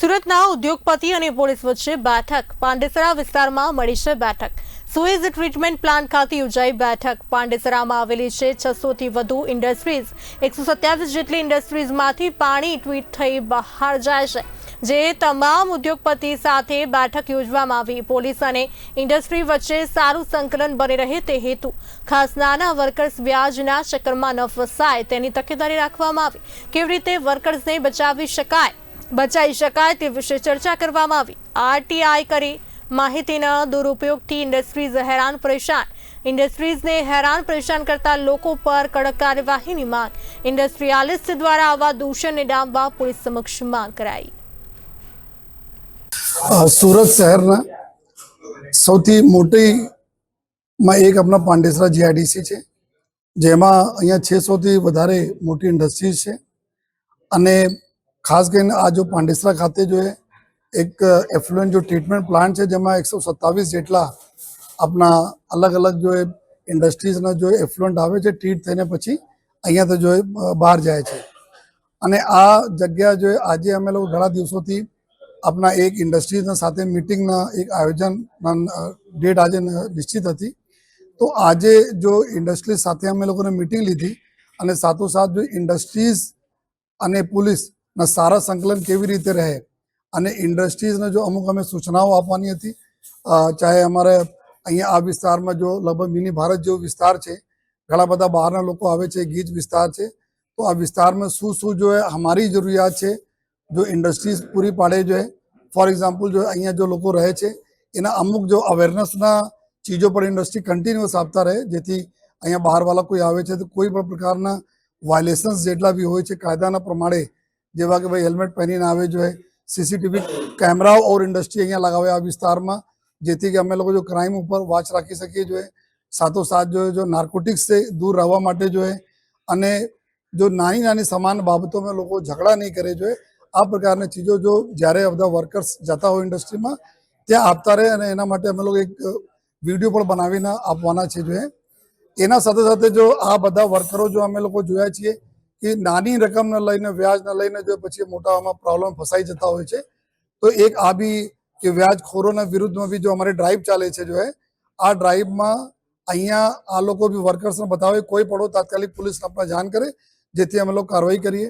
સુરતના ઉદ્યોગપતિ અને પોલીસ વચ્ચે બેઠક. પાંડેસરા વિસ્તારમાં મળી છે બેઠક. સુએઝ ટ્રીટમેન્ટ પ્લાન્ટ ખાતે યોજાઈ બેઠક. પાંડેસરામાં આવેલી છે છસોથી વધુ ઇન્ડસ્ટ્રીઝ એકસો સત્યાવીસ જેટલી ઇન્ડસ્ટ્રીઝમાંથી પાણી ટ્વીટ થઈ બહાર જાય છે. જે તમામ ઉદ્યોગપતિ સાથે બેઠક યોજવામાં આવી. પોલીસ અને ઇન્ડસ્ટ્રી વચ્ચે સારું સંકલન બની રહે તે હેતુ. ખાસ નાના વર્કર્સ વ્યાજના ચક્કરમાં ન ફસાય તેની તકેદારી રાખવામાં આવી. કેવી રીતે વર્કર્સને બચાવી શકાય? બચાવી શકાય તે વિશે ચર્ચા કરવામાં આવી. આરટીઆઈ કરી માહિતીના દુરુપયોગથી ઇન્ડસ્ટ્રીઝ હેરાન પરેશાન. ઇન્ડસ્ટ્રીઝને હેરાન પરેશાન કરતા લોકો પર કડક કાર્યવાહીની માંગ. ઇન્ડસ્ટ્રીયાલિસ્ટ દ્વારા આવા દૂષણને ડામવા પોલીસ સમક્ષ માંગ કરાઈ. સુરત શહેરના સૌથી મોટી માં એક આપણા પાંડેસરા જીઆઈડીસી છે, જેમાં અહીંયા છસોથી વધારે મોટી ઇન્ડસ્ટ્રીઝ છે. અને ખાસ કરીને આ જો પાંડેસરા ખાતે જો એક એફ્લુએન્ટ જો ટ્રીટમેન્ટ પ્લાન્ટ છે, જેમાં એકસો સત્તાવીસ જેટલા આપણા અલગ અલગ જો ઇન્ડસ્ટ્રીઝના જો એફ્લુએન્ટ આવે છે ટ્રીટ થઈને પછી અહીંયાથી જો બહાર જાય છે. અને આ જગ્યા જો આજે અમે લોકો ઘણા દિવસોથી આપણા એક ઇન્ડસ્ટ્રીઝના સાથે મિટિંગના એક આયોજન ડેટ આજે નિશ્ચિત હતી. તો આજે જો ઇન્ડસ્ટ્રીઝ સાથે અમે લોકોને મિટિંગ લીધી અને સાથોસાથ જો ઇન્ડસ્ટ્રીઝ અને ના, સારા સંકલન કેવી રીતે રહે? અને ઇન્ડસ્ટ્રીઝને જો અમુક અમે સૂચનાઓ આપવાની હતી ચાહે અમારે અહીંયા આ વિસ્તારમાં જો લગભગ મિની ભારત જેવો વિસ્તાર છે, ઘણા બધા બહારના લોકો આવે છે, ગીચ વિસ્તાર છે, તો આ વિસ્તારમાં શું શું જો અમારી જરૂરિયાત છે, જો ઇન્ડસ્ટ્રીઝ પૂરી પાડે જો ફોર એક્ઝામ્પલ જો અહીંયા જો લોકો રહે છે, એના અમુક જો અવેરનેસના ચીજો પર ઇન્ડસ્ટ્રી કન્ટિન્યુઅસ આપતા રહે, જેથી અહીંયા બહારવાળા કોઈ આવે છે, તો કોઈ પણ પ્રકારના વાયોલેશન્સ જેટલા બી હોય છે, કાયદાના પ્રમાણે જેવા કે ભાઈ હેલ્મેટ પહેરીને આવે જોઈએ સીસીટીવી કેમેરાઓ ઓર ઇન્ડસ્ટ્રી અહીંયા લગાવે આ વિસ્તારમાં, જેથી કે અમે લોકો જો ક્રાઇમ ઉપર વોચ રાખી શકીએ જોઈએ સાથોસાથ જોઈએ જો નાર્કોટિક્સથી દૂર રહેવા માટે જોઈએ અને જો નાની નાની સમાન બાબતોમાં લોકો ઝઘડા નહીં કરે જોઈએ આ પ્રકારની ચીજો જો જ્યારે બધા વર્કર્સ જતા હોય ઇન્ડસ્ટ્રીમાં ત્યાં આપતા રહે અને એના માટે અમે લોકો એક વીડિયો પણ બનાવીને આપવાના છે જોઈએ એના સાથે સાથે જો આ બધા વર્કરો જો અમે લોકો જોયા છીએ કે નાની રકમને લઈને, વ્યાજને લઈને જો પછી મોટામાં પ્રોબ્લેમ ફસાઈ જતા હોય છે, તો એક આ બી કે વ્યાજખોરોના વિરુદ્ધમાં બી જો અમારી ડ્રાઈવ ચાલે છે જો હે આ ડ્રાઈવમાં અહીંયા આ લોકો બી વર્કર્સને બતાવે કોઈ પડો તાત્કાલિક પોલીસને આપણે જાણ કરે, જેથી અમે લોકો કાર્યવાહી કરીએ.